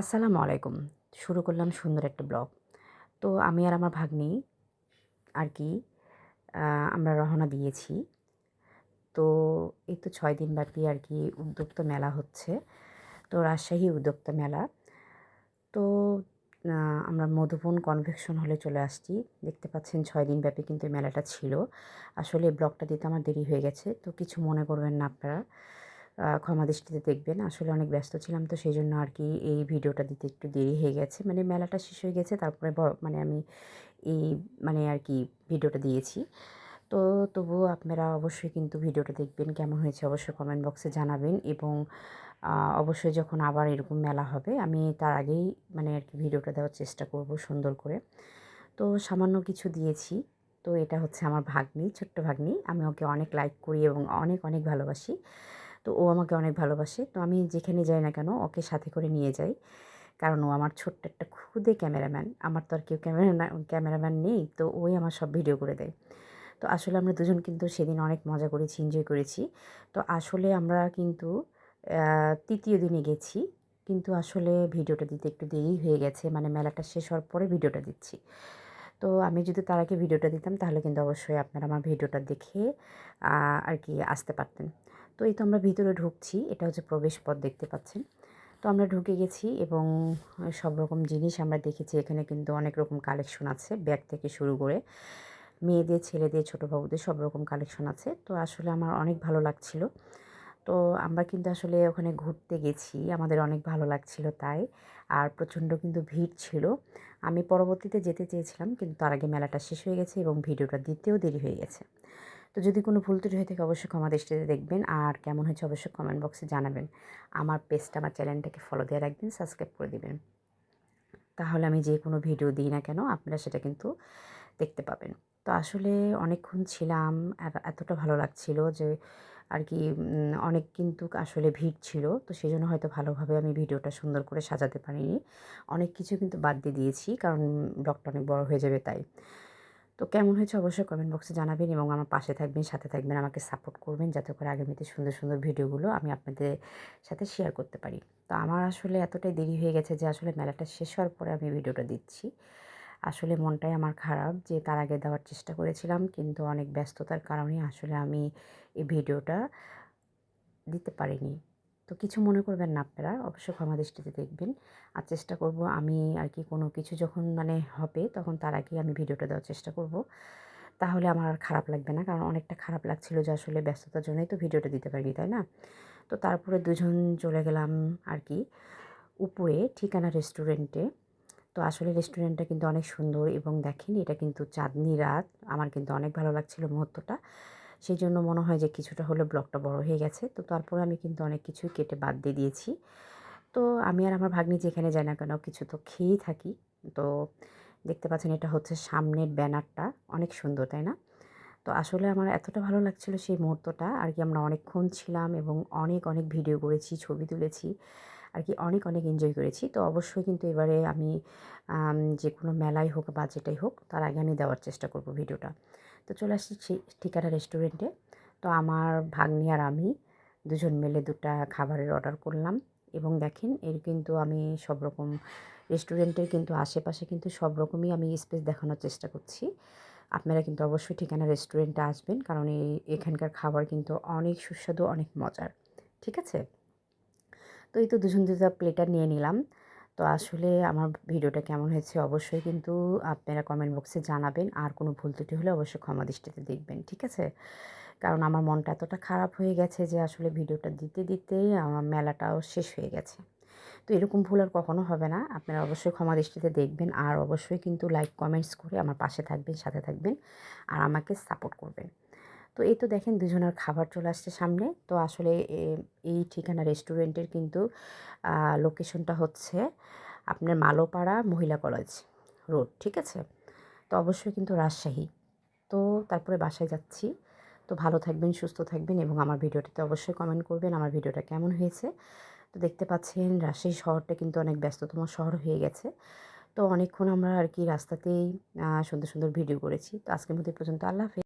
আসসালামু আলাইকুম। শুরু করলাম সুন্দর একটা ব্লগ। তো আমি আর আমার ভাগ্নি আর কি আমরা রওনা দিয়েছি। তো এই তো ছয় দিন ব্যাপী আর কি উদ্যোক্তা মেলা হচ্ছে। তো রাজশাহী উদ্যোক্তা মেলা। তো আমরা মধুবন কনভেকশন হলে চলে আসছি। দেখতে পাচ্ছেন ছয় দিন ব্যাপী কিন্তু মেলাটা ছিল। আসলে ব্লগটা দিতে আমার দেরি হয়ে গেছে। তো কিছু মনে করবেন না আপনারা। ক্ষমা দৃষ্টিতে দেখবেন। আসলে অনেক ব্যস্ত ছিলাম, তো সেই জন্য আর কি এই ভিডিওটা দিতে একটু দেরি হয়ে গেছে। মানে মেলাটা শেষ হয়ে গেছে, তারপরে মানে আমি এই মানে আর কি ভিডিওটা দিয়েছি। তো তবুও আপনারা অবশ্যই কিন্তু ভিডিওটা দেখবেন, কেমন হয়েছে অবশ্যই কমেন্ট বক্সে জানাবেন এবং অবশ্যই যখন আবার এরকম মেলা হবে, আমি তার আগেই মানে আর কি ভিডিওটা দেওয়ার চেষ্টা করব সুন্দর করে। তো সামান্য কিছু দিয়েছি, তো এটা হচ্ছে আমার ভাগ্নি, ছোট্ট ভাগ্নি। আমি ওকে অনেক লাইক করি এবং অনেক অনেক ভালোবাসি। তো ও আমাকে অনেক ভালোবাসে। তো আমি যেখানে যাই না কেন ওকে সাথে করে নিয়ে যাই। কারণ ও আমার ছোট্ট একটা খুদে ক্যামেরাম্যান। আমার তো আর কেউ ক্যামেরা ক্যামেরাম্যান নেই। তো ওই আমার সব ভিডিও করে দেয়। তো আসলে আমরা দুজন কিন্তু সেদিন অনেক মজা করেছি এনজয় করেছি। তো আসলে আমরা কিন্তু তৃতীয় দিনে গেছি। কিন্তু আসলে ভিডিওটা দিতে একটু দেরি হয়ে গেছে। মানে মেলাটা শেষ হওয়ার পরে ভিডিওটা দিচ্ছি। তো আমি যদি তার আগে ভিডিওটা দিতাম, তাহলে কিন্তু অবশ্যই আপনারা আমার ভিডিওটা দেখে আর কি আসতে পারতেন। তো এই তো আমরা ভিতরে ঢুকছি, এটা হচ্ছে প্রবেশ পথ দেখতে পাচ্ছেন। তো আমরা ঢুকে গেছি এবং সব রকম জিনিস আমরা দেখেছি, এখানে কিন্তু অনেক রকম কালেকশন আছে ব্যাগ থেকে শুরু করে। মেয়েদের, ছেলেদের, ছোটো বাবুদের সব রকম কালেকশন আছে। তো আসলে আমার অনেক ভালো লাগছিল। তো আমরা কিন্তু আসলে ওখানে ঘুরতে গেছি, আমাদের অনেক ভালো লাগছিল তাই। আর প্রচণ্ড কিন্তু ভিড় ছিল। আমি পরবর্তীতে যেতে চেয়েছিলাম, কিন্তু তার আগে মেলাটা শেষ হয়ে গেছে এবং ভিডিওটা দিতেও দেরি হয়ে গেছে। তো যদি কোনো ভুল ত্রুটি হয়ে থাকে, অবশ্যই ক্ষমা দৃষ্টিতে দেখবেন। আর কেমন হয়েছে, অবশ্যই কমেন্ট বক্সে জানাবেন। আমার পেজটা আমার চ্যানেলটাকে ফলো দিয়ে রাখবেন সাবস্ক্রাইব করে দিবেন। তাহলে আমি যে কোনো ভিডিও দিই না কেন, আপনারা সেটা কিন্তু দেখতে পাবেন। তো আসলে অনেকক্ষণ ছিলাম এতটা ভালো লাগছিল যে আর কি অনেক কিন্তু আসলে ভিড় ছিল। তো সেই জন্য হয়তো ভালোভাবে আমি ভিডিওটা সুন্দর করে সাজাতে পারিনি। অনেক কিছু কিন্তু বাদ দিয়ে দিয়েছি, কারণ ব্লগটা অনেক বড় হয়ে যাবে তাই। তো কেমন হয়েছে অবশ্যই কমেন্ট বক্সে জানাবেন এবং আমার পাশে থাকবেন, সাথে থাকবেন, আমাকে সাপোর্ট করবেন যাতে করে আগামীতে সুন্দর সুন্দর ভিডিওগুলো আমি আপনাদের সাথে শেয়ার করতে পারি। তো আমার আসলে এতটাই দেরি হয়ে গেছে যে আসলে মেলাটা শেষ হওয়ার পরে আমি ভিডিওটা দিচ্ছি। আসলে মনটাই আমার খারাপ যে তার আগে দেওয়ার চেষ্টা করেছিলাম কিন্তু অনেক ব্যস্ততার কারণে আসলে আমি এই ভিডিওটা দিতে পারিনি। তো কিছু মনে করবেন না আপনারা অবশ্যই ক্ষমা দৃষ্টিতে দেখবেন। আর চেষ্টা করব আমি আর কি কোনো কিছু যখন মানে হবে তখন তার আগে আমি ভিডিওটা দেওয়ার চেষ্টা করব। তাহলে আমার আর খারাপ লাগবে না, কারণ অনেকটা খারাপ লাগছিল যে আসলে ব্যস্ততার জন্যই তো ভিডিওটা দিতে পারিনি, তাই না? তো তারপরে দুজন চলে গেলাম আর কি উপরে, ঠিকানা রেস্টুরেন্টে। তো আসলে রেস্টুরেন্টটা কিন্তু অনেক সুন্দর এবং দেখেন এটা কিন্তু চাঁদনি রাত। আমার কিন্তু অনেক ভালো লাগছিল মুহূর্তটা। সেই জন্য মনে হয় যে কিছুটা হলে ব্লগটা বড় হয়ে গেছে। তো তারপরে আমি কিন্তু অনেক কিছুই কেটে বাদ দিয়ে দিয়েছি। তো আমি আর আমার ভাগ্নি যেখানে যাই না কেন কিছু তো খেয়েই থাকি। তো দেখতে পাচ্ছেন এটা হচ্ছে সামনের ব্যানারটা। অনেক সুন্দর, তাই না? তো আসলে আমার এতটা ভালো লাগছিল সেই মুহূর্তটা। আর কি আমরা অনেকক্ষণ ছিলাম এবং অনেক অনেক ভিডিও করেছি, ছবি তুলেছি। আর কি অনেক অনেক এনজয় করেছি। তো অবশ্যই কিন্তু এবারে আমি যে কোনো মেলাই হোক বা যেটাই হোক, তার আগে আমি দেওয়ার চেষ্টা করব ভিডিওটা। তো চলে আসছি ঠিকানা রেস্টুরেন্টে তো আমার ভাগ্নি আর আমি দুজন মিলে দুটা খাবারের অর্ডার করলাম এবং দেখেন এর কিন্তু আমি সব রকম রেস্টুরেন্টের কিন্তু আশেপাশে কিন্তু সব রকমই আমি স্পেস দেখানোর চেষ্টা করছি। আপনারা কিন্তু অবশ্যই ঠিকানা রেস্টুরেন্টে আসবেন কারণ এই, এখানকার খাবার কিন্তু অনেক সুস্বাদু, অনেক মজার। ঠিক আছে? তো এই তো দুজন দুটা প্লেটার নিয়ে নিলাম। তো আসলে আমার ভিডিওটা কেমন হয়েছে অবশ্যই কিন্তু আপনারা কমেন্ট বক্সে জানাবেন। আর কোনো ভুল ত্রুটি হলে অবশ্যই ক্ষমা দৃষ্টিতে দেখবেন, ঠিক আছে? কারণ আমার মনটা এতটা খারাপ হয়ে গেছে যে আসলে ভিডিওটা দিতে দিতেই আমার মেলাটাও শেষ হয়ে গেছে। তো এরকম ভুল আর কখনো হবে না। আপনারা অবশ্যই ক্ষমা দৃষ্টিতে দেখবেন। আর অবশ্যই কিন্তু লাইক কমেন্টস করে আমার পাশে থাকবেন, সাথে থাকবেন। আর আমাকে সাপোর্ট করবেন। তো এই তো দেখেন দুজনের খাবার চলে আসছে সামনে। তো আসলে এই ঠিকানা রেস্টুরেন্টের কিন্তু লোকেশনটা হচ্ছে আপনার মালোপাড়া মহিলা কলেজ রোড, ঠিক আছে? তো অবশ্যই কিন্তু রাজশাহী। তো তারপরে বাসায় যাচ্ছি। তো ভালো থাকবেন, সুস্থ থাকবেন এবং আমার ভিডিওটাতে অবশ্যই কমেন্ট করবেন আমার ভিডিওটা কেমন হয়েছে। তো দেখতে পাচ্ছেন রাজশাহী শহরটা কিন্তু অনেক ব্যস্ততম শহর হয়ে গেছে। তো অনেকক্ষণ আমরা আর কি রাস্তাতেই সুন্দর সুন্দর ভিডিও করেছি। তো আজকের মধ্যে পর্যন্ত। আল্লাহ